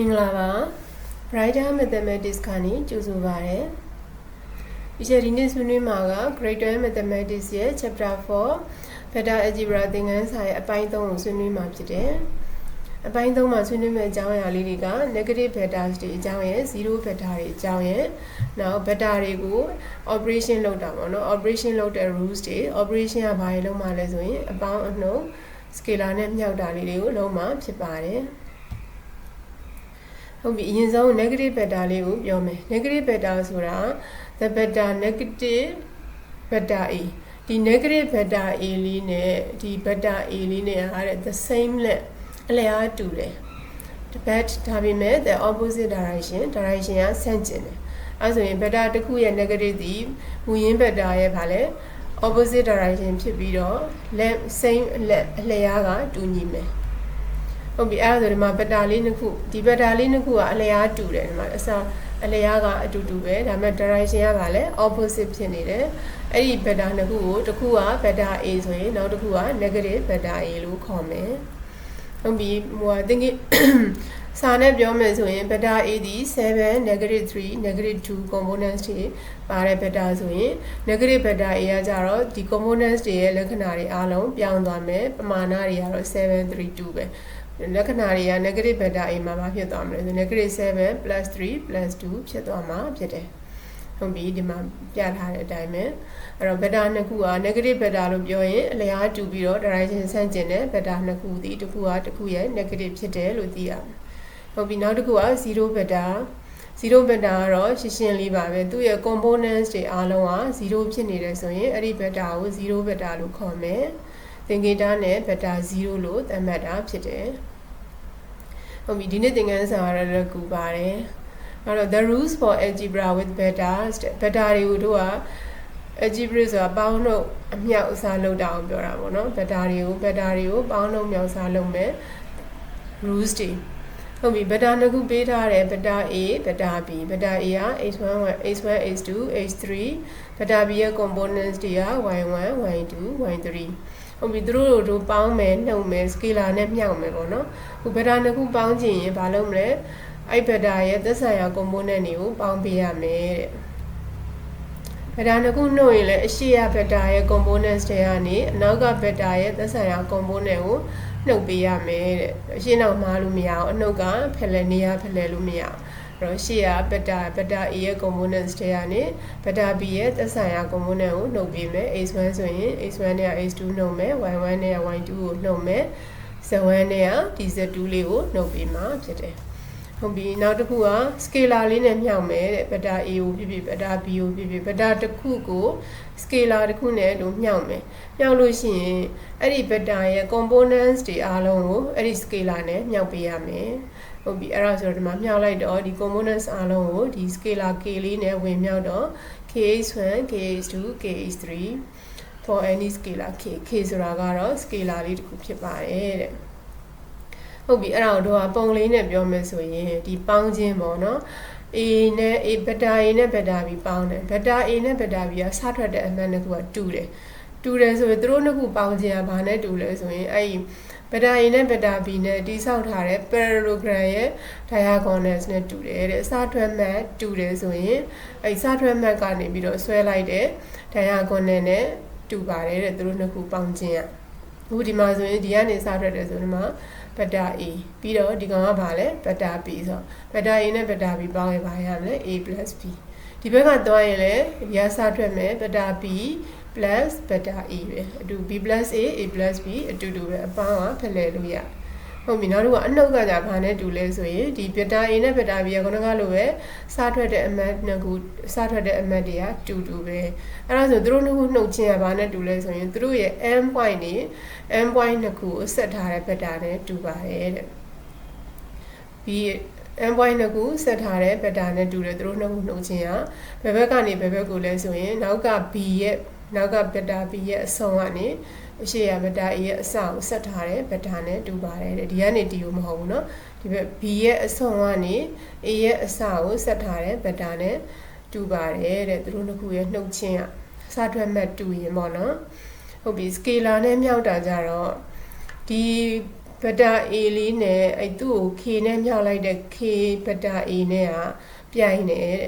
မင်္ဂလာပါ Brighter Mathematics ကနေကြိုဆိုပါရစေ။ဒီချက်ဒီနေ့ဆွေးနွေးမှာက Grade 12 Mathematics ရဲ့ Chapter 4 Vector Algebra သင်ခန်းစာရဲ့အပိုင်း3ကိုဆွေးနွေးမှာဖြစ်တယ်။အပိုင်း3မှာဆွေးနွေးမယ့်အကြောင်းအရာလေးတွေက negative vectors တွေအကြောင်းရဲ့0 vector တွေအကြောင်းရဲ့နောက် vector တွေကို operation လုပ်တာပေါ့နော် operation လုပ်တဲ့ rules တွေ operation ကဘာတွေလုပ်မှလဲဆိုရင်အပေါင်းအနှုတ် scalar နဲ့မြှောက်တာလေးတွေကိုလုံးမှာဖြစ်ပါတယ်။ ဟုတ်ပြီအရင်ဆုံး negative vector လေးကိုပြောမယ် negative vector ဆိုတာ the vector negative vector a ဒီ negative vector a လေးနဲ့ဒီ vector a လေးနဲ့ဟာတဲ့ the same လက်အလျားတူတယ် but ဒါပေမဲ့ the opposite direction direction ကဆန့်ကျင်တယ်အဲဆိုရင် vector တစ်ခုရဲ့ negative ဒီမူရင်း vector ရဲ့ဗာလဲ opposite direction ဖြစ်ပြီးတော့ left same လက်အလျားကတူညီမယ် ဟုတ်ပြီအဲ့ဒါဆိုဒီမှာဗက်တာလေးနှစ်ခုဒီဗက်တာလေးနှစ်ခုကအလျားတူတယ်ဒီမှာအစားအလျားကအတူတူပဲဒါပေမဲ့ direction ကလည်း opposite ဖြစ်နေတယ်အဲ့ဒီဗက်တာနှစ်ခုကိုတစ်ခုကဗက်တာ A ဆိုရင်နောက်တစ်ခုက negative ဗက်တာ A လို့ခေါ်မယ်ဟုတ်ပြီဟိုသင်္ကေစာနဲ့ပြောမယ်ဆိုရင်ဗက်တာ A ဒီ7 negative 3 negative 2 components တွေပါတဲ့ဗက်တာဆိုရင် negative ဗက်တာ A ကကြတော့ဒီ components တွေရဲ့လက္ခဏာတွေအားလုံးပြောင်းသွားမယ်ပမာဏတွေကတော့7 3 2ပဲ လက္ခဏာတွေက negative vector a မှာဘာဖြစ်သွားမလဲဆို negative 7 plus 3 plus 2ဖြစ်သွားမှာဖြစ်တယ်ဟုတ်ပြီဒီမှာပြထားတဲ့အတိုင်းပဲအဲ့တော့ vector နှစ်ခုက negative vector လို့ပြောရင်အလျားတူပြီးတော့ direction ဆန့်ကျင်တဲ့ vector နှစ်ခုဒီတစ်ခုကတစ်ခုရဲ့ negative ဖြစ်တယ်လို့သိရမယ်ဟုတ်ပြီနောက်တစ်ခုက0 vector 0 vector ကတော့ရှင်းရှင်းလေးပါပဲသူ့ရဲ့ components တွေအားလုံးက0ဖြစ်နေတယ်ဆိုရင်အဲ့ဒီ vector ကို0 vector လို့ခေါ်မယ် သင်္ကေတနဲ့ vector 0လို့သတ်မှတ်တာဖြစ်တယ်ဟုတ်ပြီဒီနေ့သင်ခန်းစာရရကူပါတယ်အဲ့တော့ the rules for algebra with vectors vector တွေကိုတို့က algebra ဆိုတာပေါင်းလို့အမြောက်အစားလုပ်တာအောင်ပြောတာပေါ့နော် vector တွေကို vector တွေကိုပေါင်းလို့မြောက်စားလုပ်မယ် rules တွေဟုတ်ပြီ vector နှစ်ခုပေးထားတယ် vector A vector B vector A က h1 h1 h2 h3 vector B ရဲ့ components တွေက y1 y2 y3 ဟုတ်ပြီသူတို့တို့ပေါင်းမယ်နှုတ်မယ် scalar နဲ့မြှောက်မယ်ပေါ့နော်ခုဗက်တာနှစ်ခုပေါင်းချင်ရင်ဘာလုပ်မလဲအဲ့ဗက်တာရဲ့သက်ဆိုင်ရာ component တွေကိုပေါင်းပေးရမယ်တဲ့ဗက်တာနှစ်ခုနှုတ်ရင်လည်းအရှိရဗက်တာရဲ့ components တွေကနေအနောက်ကဗက်တာရဲ့သက်ဆိုင်ရာ component ကိုနှုတ်ပေးရမယ်တဲ့အရှင်းအောင်မှားလို့မရအောင်အနှုတ်ကဖယ်လဲနေရဖယ်လဲလို့မရအောင်အဲ့ တော့ရှေ့ကဘက်တာဘက်တာ A ရဲ့ components တွေကနေဘက်တာ B ရဲ့သက်ဆိုင်ရာ component ကိုနှုတ်ပေးမယ် H1 ဆိုရင် H1 နဲ့ H2 နှုတ်မယ် Y1 နဲ့ Y2 ကိုနှုတ်မယ် Z1 နဲ့ DZ2 လေးကိုနှုတ်ပေးမှာဖြစ်တယ်ဟုတ်ပြီနောက်တစ်ခုက scalar လေးနဲ့မြှောက်မယ်တဲ့ဗက်တာ A ကိုဖြစ်ဖြစ်ဗက်တာ B ကိုဖြစ်ဖြစ်ဗက်တာတစ်ခုကို scalar တစ်ခုနဲ့လို့မြှောက်မယ်မြှောက်လို့ရှိရင်အဲ့ဒီဗက်တာရဲ့ components တွေအားလုံးကိုအဲ့ဒီ scalar နဲ့မြှောက်ပေးရမယ် ဟုတ်ပြီအဲ့ဒါဆိုတော့ဒီမှာမြှောက်လိုက်တော့ဒီ components အားလုံးကိုဒီ scalar k လေးနဲ့ဝင်မြှောက်တော့ kh1 kh2 kh3 for any scalar k k ဆိုတာကတော့ scalar လေးတစ်ခုဖြစ်ပါတယ်တဲ့ဟုတ်ပြီအဲ့ဒါတော့ပုံလေးနဲ့ပြောမယ်ဆိုရင်ဒီပေါင်းခြင်းပေါ့နော် A နဲ့ A ဘက်တာ A နဲ့ဘက်တာ B ပေါင်းတယ်ဘက်တာ A နဲ့ဘက်တာ B ကစထွက်တဲ့အမှန်တစ်ခုကတူတယ်တူတယ်ဆိုရင်သူတို့နှစ်ခုပေါင်းခြင်းကဘာနဲ့တူလဲဆိုရင်အဲ့ဒီ ဘက်တာ A နဲ့ဘက်တာ B နဲ့တိဆောက်ထားတဲ့ parallelogram ရဲ့ diagonals နဲ့တူတယ်တဲ့အစထွက်မှတ်တူတယ်ဆိုရင်အဲ့စထွက်မှတ်ကနေပြီးတော့ဆွဲလိုက်တဲ့ diagonal နဲ့တူပါတယ်တဲ့သူတို့နှစ်ခုပေါင်းခြင်းကအခုဒီမှာဆိုရင်ဒီကနေစထွက်တယ်ဆိုဒီမှာဘက်တာ A ပြီးတော့ဒီကောင်ကဘာလဲဘက်တာ B ဆိုဘက်တာ A နဲ့ဘက်တာ B ပေါင်းရင်ဘာရမလဲ A B ဒီဘက်ကသွားရင်လည်းရစထွက်မယ်ဘက်တာ B plus ဘက်တာ A ပဲအတူ B plus A A plus B အတူတူပဲအပေါင်းကဖလှယ်လို့ရဟုတ်ပြီနောက်တစ်ခုကအနှုတ်ကကြဘာနဲ့တူလဲဆိုရင်ဒီဘက်တာ A နဲ့ဘက်တာ B ကခုနကလိုပဲစားထွက်တဲ့အမတ်နှစ်ခုစားထွက်တဲ့အမတ်တွေကတူတူပဲအဲ့ဒါဆိုသူတို့နှစ်ခုနှုတ်ချင်းကဘာနဲ့တူလဲဆိုရင်သူတို့ရဲ့ m point နေ m point နှစ်ခုကိုဆက်ထားတဲ့ဘက်တာနဲ့တူပါတယ်တဲ့ B m point နှစ်ခုဆက်ထားတဲ့ဘက်တာနဲ့တူတယ်သူတို့နှစ်ခုနှုတ်ချင်းကဘယ်ဘက်ကနေဘယ်ဘက်ကိုလဲဆိုရင်နောက်က B ရဲ့ နောက်ကဘက်တာ B ရဲ့အဆုံးကနေအရှိရဘက်တာ A ရဲ့အစကိုဆက်ထားတဲ့ဘက်တာနဲ့တူပါတယ်တဲ့ဒီကနေဒီကိုမဟုတ်ဘူးเนาะဒီဘက် B ရဲ့အဆုံးကနေ A ရဲ့အစကိုဆက်ထားတဲ့ဘက်တာနဲ့တူပါတယ်တဲ့သူတို့နှစ်ခုရဲ့နှုတ်ချင်းကစထွက်မှတ်တူရင်ပေါ့နော်ဟုတ်ပြီ scalar နဲ့မြောက်တာကြတော့ဒီ ဘတာ A လေးနဲ့အဲ့သူ့ကို K နဲ့မြောက်လိုက်တဲ့ K ဘတာ A နဲ့ကပြိုင်တယ်တဲ့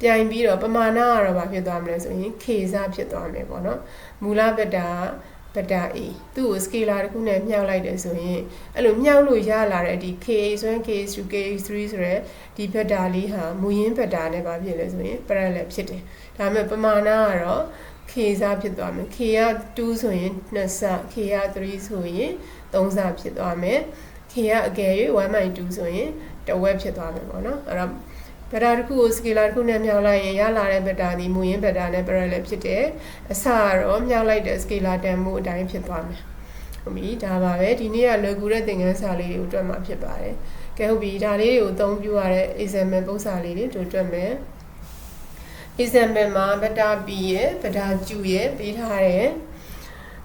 ပြိုင်ပြီးတော့ပမာဏကတော့ဘာဖြစ်သွားမလဲဆိုရင် K စဖြစ်သွားမယ်ပေါ့နော်မူလဘတာဘတာ A သူ့ကို scalar တစ်ခုနဲ့မြောက်လိုက်တယ်ဆိုရင်အဲ့လိုမြောက်လို့ရလာတဲ့ဒီ K ဆိုရင် K2 K3 ဆိုရဲဒီဘတာလေးဟာမူရင်းဘတာနဲ့ဘာဖြစ်လဲဆိုရင် parallel ဖြစ်တယ်ဒါပေမဲ့ပမာဏကတော့ k စားဖြစ်သွားမယ် k က2ဆိုရင်2စ k က3ဆိုရင်3စဖြစ်သွားမယ် k ကအကယ်၍1/2ဆိုရင်တဝက်ဖြစ်သွားမယ်ပေါ့နော်အဲ့တော့ ဗက်တာတစ်ခုကို scalar တစ်ခုနဲ့မြောက်လိုက်ရင်ရလာတဲ့ဗက်တာဒီမူရင်းဗက်တာနဲ့ parallel ဖြစ်တယ်အစကတော့မြောက်လိုက်တဲ့ scalar တန်မှုအတိုင်းဖြစ်သွားမယ်ဟုတ်ပြီဒါပါပဲဒီနေ့ကလွယ်ကူတဲ့သင်ခန်းစာလေးတွေကိုတွေ့မှာဖြစ်ပါတယ်ကဲဟုတ်ပြီဒါလေးတွေကိုအသုံးပြုရတဲ့ example ပုံစံလေးတွေတို့တွေ့မယ် example မှာဗတာ B ရဲ့ဗတာ Q ရဲ့ပေးထားတယ်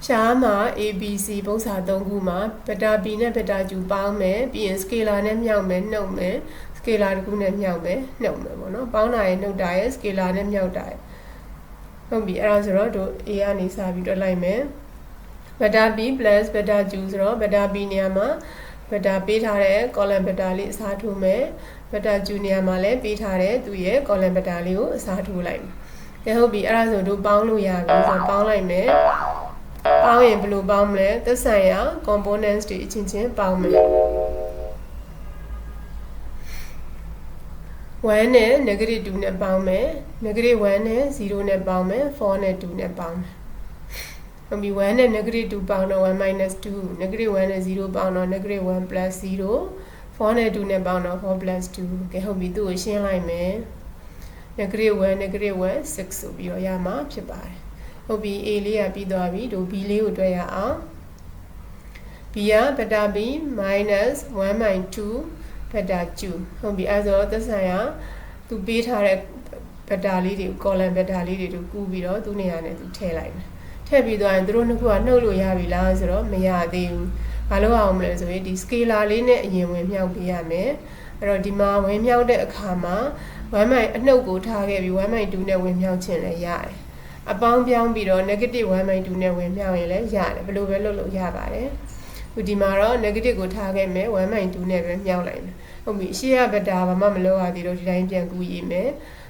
ရှားမှာ ABC ပုံစံ၃ခုမှာဗတာ B နဲ့ဗတာ Q ပေါင်းမယ်ပြီးရင် scalar နဲ့မြောက်မယ်နှုတ်မယ် scalar တစ်ခုနဲ့မြောက်မယ်နှုတ်မယ်ပေါ့နော်ပေါင်းတာရဲ့နှုတ်တာရဲ့ scalar နဲ့မြောက်တာရဲ့ဟုတ်ပြီအဲ့ဒါဆိုတော့တို့ A ကနေစပြီးတွက်လိုက်မယ်ဗတာ B +ဗတာ Q ဆိုတော့ဗတာ B နေရာမှာဗတာပေးထားတဲ့ column ဗတာလေးအစားထိုးမယ်ဘတ်တာဂျူနီယာမှာလည်းပေးထားတဲ့သူရဲ့ column ဘတ်တာလေးကိုအစားထိုးလိုက်မယ်။ကဲဟုတ်ပြီအဲ့ဒါဆိုတို့ပေါင်းလို့ရပြီဆိုတော့ပေါင်းလိုက်မယ်။ပေါင်းရင်ဘယ်လိုပေါင်းမလဲ။သက်ဆိုင်ရာ components တွေအချင်းချင်းပေါင်းမယ်။ 1နဲ့ negative 2နဲ့ပေါင်းမယ် negative 1နဲ့0နဲ့ပေါင်းမယ်4နဲ့2နဲ့ပေါင်းမယ်ဟုတ်ပြီ1နဲ့ negative 2ပေါင်းတော့1 minus 2 negative 1နဲ့0ပေါင်းတော့ negative 1 plus 0 4နဲ့2နဲ့ပေါင်းတော့4 plus 2ကဲဟုတ်ပြီသူ့ကိုရှင်းလိုက်မယ် negative 1 negative 1 6ဆိုပြီးတော့ရမှာဖြစ်ပါတယ်ဟုတ်ပြီ a လေးကပြီးသွားပြီတို့ b လေးကိုတွက်ရအောင် b ကဘတာ b minus 1/2 ဘတာ q ဟုတ်ပြီအဲဆိုတော့သက်ဆိုင်ရာသူပေးထားတဲ့ဘတာလေးတွေကို column ဘတာလေးတွေတို့ကူးပြီးတော့သူ့နေရာနဲ့သူထည့်လိုက်မယ်ထည့်ပြီးသွားရင်သူတို့နှစ်ခုကနှုတ်လို့ရပြီလားဆိုတော့မရသေးဘူးဘာလို့အောင်မလဲဆိုရင်ဒီ scalar လေးနဲ့အရင်ဝင်မြောက်ပေးရမယ်အဲ့တော့ဒီမှာဝင်မြောက်တဲ့အခါမှာ1 by အနှုတ်ကိုထားခဲ့ပြီး1 by 2နဲ့ဝင်မြောက်ခြင်းလည်းရတယ်အပေါင်းပြောင်းပြီးတော့ negative 1 by 2နဲ့ဝင်မြောက်ရင်လည်းရတယ်ဘယ်လိုပဲလုပ်လို့ရပါတယ် ဒီဒီမှာတော့ negative ကိုထားခဲ့မယ်1 by 2နဲ့ပဲမြောက်လိုက်မယ်ဟုတ်ပြီအရှိရဘက်တာဘာမှမလုပ်ရသေးတော့ဒီတိုင်းပြန်ကူးရေးမယ်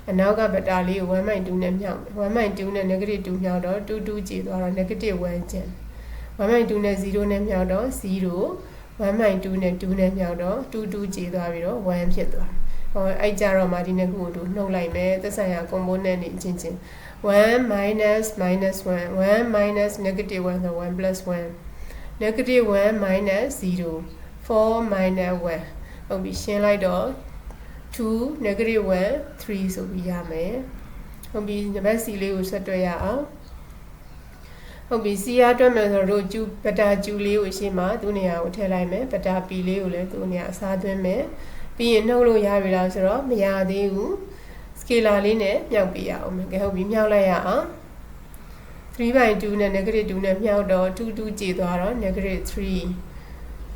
အနောက်ကဘက်တာလေးကို1 by 2နဲ့မြောက်မယ်1 by 2နဲ့ negative 2မြောက်တော့2 2ကြည်သွားတော့ negative 1ကျန်1/2နဲ့0နဲ့မြောက်တော့0 1/2နဲ့2နဲ့မြောက်တော့2 2ကျေသွားပြီးတော့1ဖြစ်သွားဟောအဲ့ကြတော့မှဒီနှစ်ခုကိုတို့နှုတ်လိုက်မယ်သက်ဆိုင်ရာ component တွေအချင်းချင်း1 minus minus 1 1 minus negative 1ဆို1 plus 1 negative 1 minus 0 4 minus 1ဟုတ်ပြီရှင်းလိုက်တော့2 negative 1 3ဆိုပြီးရမယ်ဟုတ်ပြီနံပါတ် C လေးကိုဆက်တွက်ရအောင်ဟုတ်ပြီစီအားတွက်မယ်ဆိုတော့ကျူပတာကျူလေးကိုရှေ့မှာသူ့နေရာကိုထည့်လိုက်မယ်ပတာပီလေးကိုလည်းသူ့နေရာအစားသွင်းမယ်ပြီးရင်နှုတ်လို့ရပြီလားဆိုတော့မရသေးဘူးစကေလာလေးနဲ့မြောက်ပြရအောင်ကဲဟုတ်ပြီမြောက်လိုက်ရအောင် 3/2နဲ့ negative 2နဲ့မြောက်တော့2 2ကျေသွားတော့ negative 3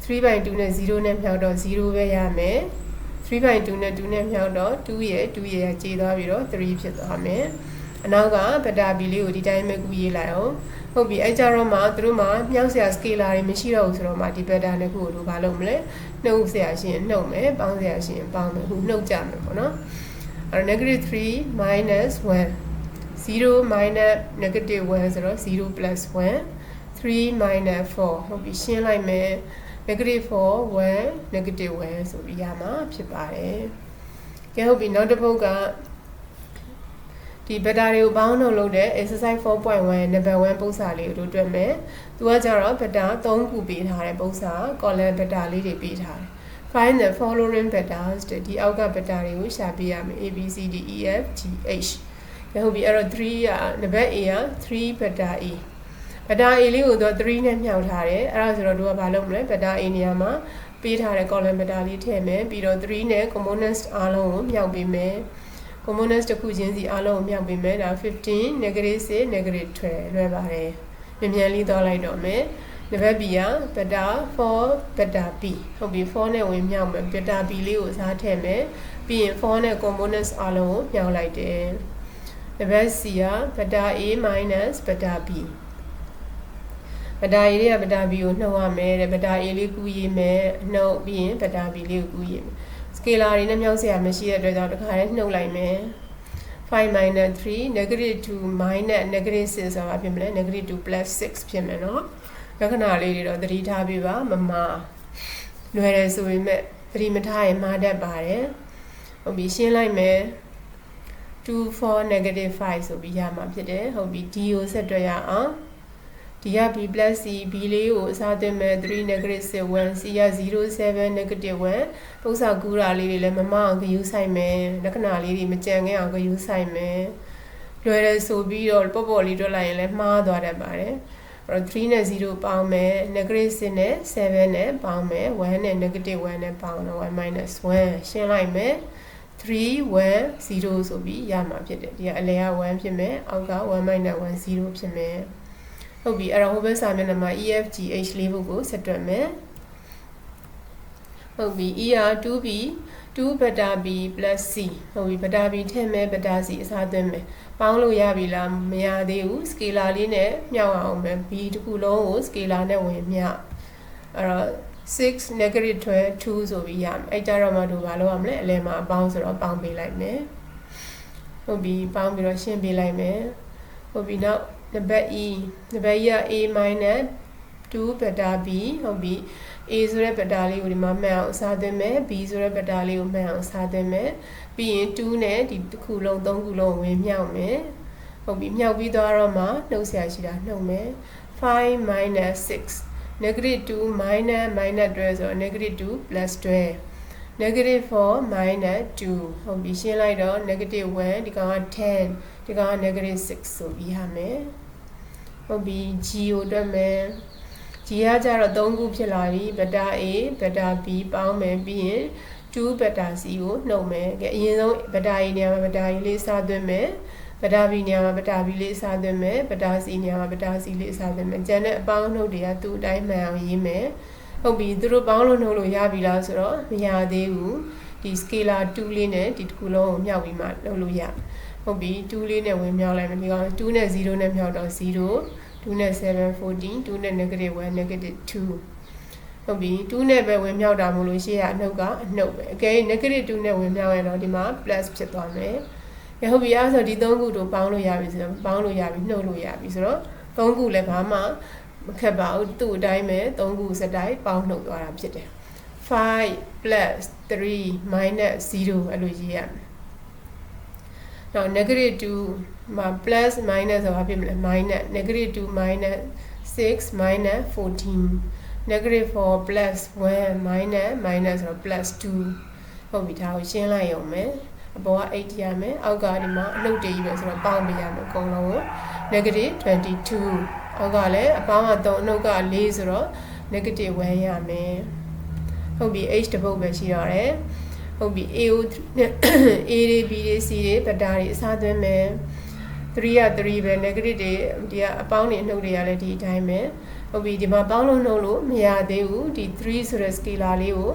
3/2နဲ့0နဲ့မြောက်တော့0ပဲရမယ်3/2နဲ့2နဲ့မြောက်တော့2ရဲ့2ရဲ့ကျေသွားပြီးတော့3ဖြစ်သွားမယ်အနောက်ကဗတာဘီလေးကိုဒီတိုင်းပဲကူရေးလိုက်အောင်ဟုတ်ပြီအဲကြတော့မှသူတို့မှမြောက်ဆရာ scalar တွေမရှိတော့ဘူးဆိုတော့မှဒီ beta နဲ့ခုကိုတို့ဘာလုပ်မလဲနှုတ်ဆရာရှင်နှုတ်မယ်ပေါင်းဆရာရှင်ပေါင်းမယ်ခုနှုတ်ကြမယ်ပေါ့နော်အဲ့တော့ negative 3 minus 1 0 minus negative 1ဆိုတော့0 plus 1 3 minus 4ဟုတ်ပြီရှင်းလိုက်မယ် negative 4 1 negative 1ဆိုပြီးရမှာဖြစ်ပါတယ်ကဲဟုတ်ပြီနောက်တစ်ပုဒ်ကဒီဘက်တာတွေကိုပေါင်းထုတ်လုပ်တဲ့ exercise 4.1 number 1ပုံစံလေးကိုတို့တွေ့မယ်။သူကကြတော့ဘက်တာ3ခုပေးထားတဲ့ပုံစံ column ဘက်တာလေးတွေပေးထားတယ်။ find the following betas ဒီအောက်ကဘက်တာတွေကိုရှာပြရမယ် A B C D E F G H ကဲဟုတ်ပြီအဲ့တော့3ကနံပါတ် A က3ဘက်တာ A ဘက်တာ A လေးကိုတော့3နဲ့မြှောက်ထားတယ်အဲ့ဒါဆိုတော့တို့ကဘာလုပ်မလဲဘက်တာ A နေရာမှာပေးထားတဲ့ column ဘက်တာလေးထည့်မယ်ပြီးတော့3နဲ့ components အားလုံးကိုမြှောက်ပေးမယ် components တစ်ခုချင်းစီအားလုံးကိုမြောက်ပေးမယ်ဒါ15 negative 6 negative 12လွယ်ပါတယ်မြန်မြန်လေးသွားလိုက်တော့မယ်နံပါတ် B က beta 4 beta B ဟုတ်ပြီ4နဲ့ဝင်မြောက်မယ် beta B လေးကိုစားထည့်မယ်ပြီးရင်4နဲ့ components အားလုံးကိုမြောက်လိုက်တယ် နံပါတ် C က beta A beta B တာ A လေးကဗတာ B ကိုနှုတ်ရမယ်တဲ့ဗတာ A လေးကူးရေးမယ်နှုတ်ပြီးရင်ဗတာ B လေးကိုကူးရေးမယ်စကေလာတွေနဲ့မြောက်စရာမရှိတဲ့အတွက်ကြောင့်တစ်ခါတည်းနှုတ်လိုက်မယ်5 minus 3 negative 2 minus negative 6ဆိုတာဘာဖြစ်မလဲ negative 2 plus 6ဖြစ်မယ်နော်လက္ခဏာလေးတွေတော့သတိထားပြီးပါမမလွယ်တယ်ဆိုပေမဲ့သတိမထားရင်မှားတတ်ပါတယ်ဟုတ်ပြီရှင်းလိုက်မယ် 2 4 negative 5ဆိုပြီးရမှာဖြစ်တယ်ဟုတ်ပြီ d ကိုဆက်တွက်ရအောင် d က b plus c b လေးကိုအစားသွင်းမဲ့3 negative 6 1 c က0 7 negative 1ပုံစံကူးတာလေးတွေလည်းမမအောင်ဂယူးဆိုင်မယ်လက္ခဏာလေးတွေမကြံခဲ့အောင်ဂယူးဆိုင်မယ်လွယ်တယ်ဆိုပြီးတော့ပေါ့ပေါ့လေးတွက်လိုက်ရင်လည်းမှားသွားတတ်ပါတယ်အဲ့တော့3နဲ့0ပေါင်းမယ် negative 6နဲ့7နဲ့ပေါင်းမယ်1နဲ့ negative 1နဲ့ပေါင်းတော့1 minus 1ရှင်းလိုက်မယ် 3 1 0ဆိုပြီးရမှာဖြစ်တယ်ဒီကအလဲက1ဖြစ်မယ်အောက်က1 minus 1 0ဖြစ်မယ်ဟုတ်ပြီအဲ့တော့ဟိုဘက်စာမျက်နှာမှာ EFGH လေးဘုတ်ကိုဆက်တွက်မယ်ဟုတ်ပြီ E က 2B 2ဘတာ B + C ဟုတ်ပြီဘတာ B ထည့်မယ်ဘတာ C အစားသွင်းမယ်ပေါင်းလို့ရပြီလားမရသေးဘူးစကေလာလေးနဲ့မြောက်အောင်မယ် B တစ်ခုလုံးကိုစကေလာနဲ့ဝင်မြောက်အဲ့တော့ 6 negative 12 2ဆိုပြီးရမယ်အဲ့ကြတော့မှတို့ဘာလုပ်ရမလဲအလဲမှာအပေါင်းဆိုတော့ပေါင်းပေးလိုက်မယ်ဟုတ်ပြီပေါင်းပြီးတော့ရှင်းပေးလိုက်မယ်ဟုတ်ပြီနောက်နံပါတ် E နံပါတ် E က A minus 2ဘတာ B ဟုတ်ပြီ A ဆိုတဲ့ဘတာလေးကိုဒီမှာမှန်အောင်စားသွင်းမယ် B ဆိုတဲ့ဘတာလေးကိုမှန်အောင်စားသွင်းမယ်ပြီးရင်2နဲ့ဒီတစ်ခုလုံး3ခုလုံးဝင်မြောက်မယ်ဟုတ်ပြီမြောက်ပြီးသွားတော့မှနှုတ်ဆရာရှိတာနှုတ်မယ်5 minus 6 negative 2 minus minus 12ဆိုတော့ negative 2 plus 12 negative 4 minus 2ဟုတ်ပြီရှင်းလိုက်တော့ negative 1ဒီကောင်က10ဒီကောင်က negative 6ဆိုပြီးရမယ်ဟုတ်ပြီ g ကိုတွက်မယ် g ကကြတော့3ခုဖြစ်လာပြီဘတာ a ဘတာ b ပေါင်းမယ်ပြီးရင်2ဘတာ c ကိုနှုတ်မယ်ကဲအရင်ဆုံးဘတာ a နေရာမှာဘတာ a လေးစသွင်းမယ် ပတာဘီနေရာမှာပတာဘီလေးစားသွင်းမယ်ပတာစီနေရာမှာပတာစီလေးစားသွင်းမယ်ကျန်တဲ့အပေါင်းနှုတ်တွေကသူ့အတိုင်းမှန်အောင်ရေးမယ်ဟုတ်ပြီသူတို့ပေါင်းလို့နှုတ်လို့ရပြီလားဆိုတော့မရသေးဘူးဒီ scalar 2လေးနဲ့ဒီတစ်ခုလုံးကိုမြောက်ပြီးမှလုပ်လို့ရဟုတ်ပြီ2လေးနဲ့ဝင်မြောက်လိုက်မယ်ဒီကောင်2နဲ့0နဲ့မြောက်တော့0 2နဲ့7 14 2နဲ့ negative 1 negative 2ဟုတ်ပြီ2နဲ့ပဲဝင်မြောက်တာမို့လို့ရှေ့ကအနှုတ်ကအနှုတ်ပဲအကယ် negative 2နဲ့ဝင်မြောက်ရင်တော့ဒီမှာ plus ဖြစ်သွားမယ် ရဟုတ်ပြီအဲ့ဆိုဒီ၃ခုတို့ပေါင်းလို့ရပြီဆိုတော့ပေါင်းလို့ရပြီနှုတ်လို့ရပြီဆိုတော့၃ခုလည်းဘာမှမခက်ပါဘူးသူ့အတိုင်းပဲ၃ခုစတိုင်းပေါင်းနှုတ်သွားတာဖြစ်တယ်5 plus 3 minus 0အဲ့လိုရေးရမယ်တော့ negative 2မှာ plus minus ဆိုတာဖြစ်မလဲ minus negative 2 minus 6 minus 14 negative 4 plus 1 minus minus ဆိုတော့ plus 2ဟုတ်ပြီဒါကိုရှင်းလိုက်ရုံပဲ အပေါ်က8ရမယ်အောက်ကဒီမှာအနှုတ်တည်းကြီးပဲဆိုတော့ပေါင်းပေးရမယ်အကုန်လုံးကို negative 22အောက်ကလည်းအပေါင်းက3အနှုတ်က4ဆိုတော့ negative 1ရမယ်ဟုတ်ပြီ h တပုတ်ပဲရှိတော့တယ်ဟုတ်ပြီ a ကို a တွေ b တွေ c တွေဗတာတွေအစားသွင်းမယ်3က3ပဲ negative တွေဒီကအပေါင်းတွေအနှုတ်တွေကလည်းဒီအတိုင်းပဲဟုတ်ပြီဒီမှာပေါင်းလို့နှုတ်လို့မရသေးဘူးဒီ3ဆိုတဲ့ scalar လေးကို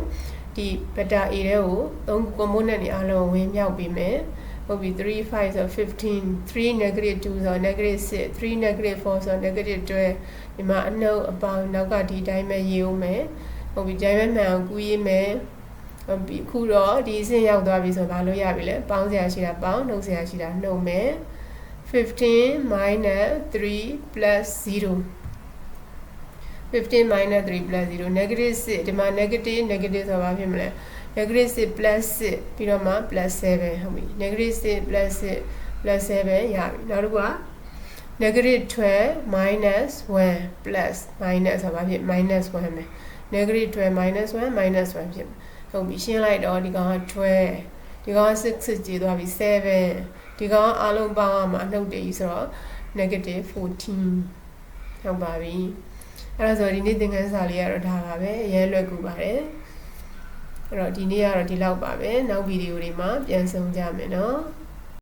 ဒီဘက်တာ A တဲ့ကို3 component တွေအားလုံးဝင်မြောက်ပေးမယ်ဟုတ်ပြီ3 5ဆို15 3 negative 2ဆို negative 6 3 negative 4ဆို negative 12ဒီမှာအနှုတ်အပေါင်းနောက်ကဒီတိုင်းပဲရေးအောင်မယ်ဟုတ်ပြီတိုင်းပဲမှန်အောင်ကူးရေးမယ်ဟုတ်ပြီခုတော့ဒီအဆင့်ရောက်သွားပြီဆိုတော့မလုပ်ရပြီလေပေါင်းစရာရှိတာပေါင်းနှုတ်စရာရှိတာနှုတ်မယ်15 minus 3 plus 0 15 minus 3 plus 0 negative 6ဒီမှာ negative negative ဆိုဘာဖြစ်မလဲ negative 6 plus 6ပြီးတော့မှ plus 7ဟုတ်ပြီ negative 6 plus 6 plus 7ရပြီနောက်တစ်ခုက negative 12 minus 1 plus minus ဆိုဘာဖြစ် minus 1ပဲ negative 12 minus 1 minus 1ဖြစ်ဟုတ်ပြီရှင်းလိုက်တော့ဒီကောင်က12ဒီကောင်က6 6ကျေသွားပြီ7ဒီကောင်အားလုံးပေါင်းအောင်မှာအနှုတ်တည်းဆိုတော့ negative 14ဟုတ်ပါပြီ အဲ့ဒါဆိုဒီနေ့သင်ခန်းစာလေးကတော့ဒါပါပဲအရင်လွယ်ကူပါတယ်အဲ့တော့ဒီနေ့ကတော့ဒီလောက်ပါပဲနောက်ဗီဒီယိုတွေမှာပြန်ဆုံကြမယ်နော်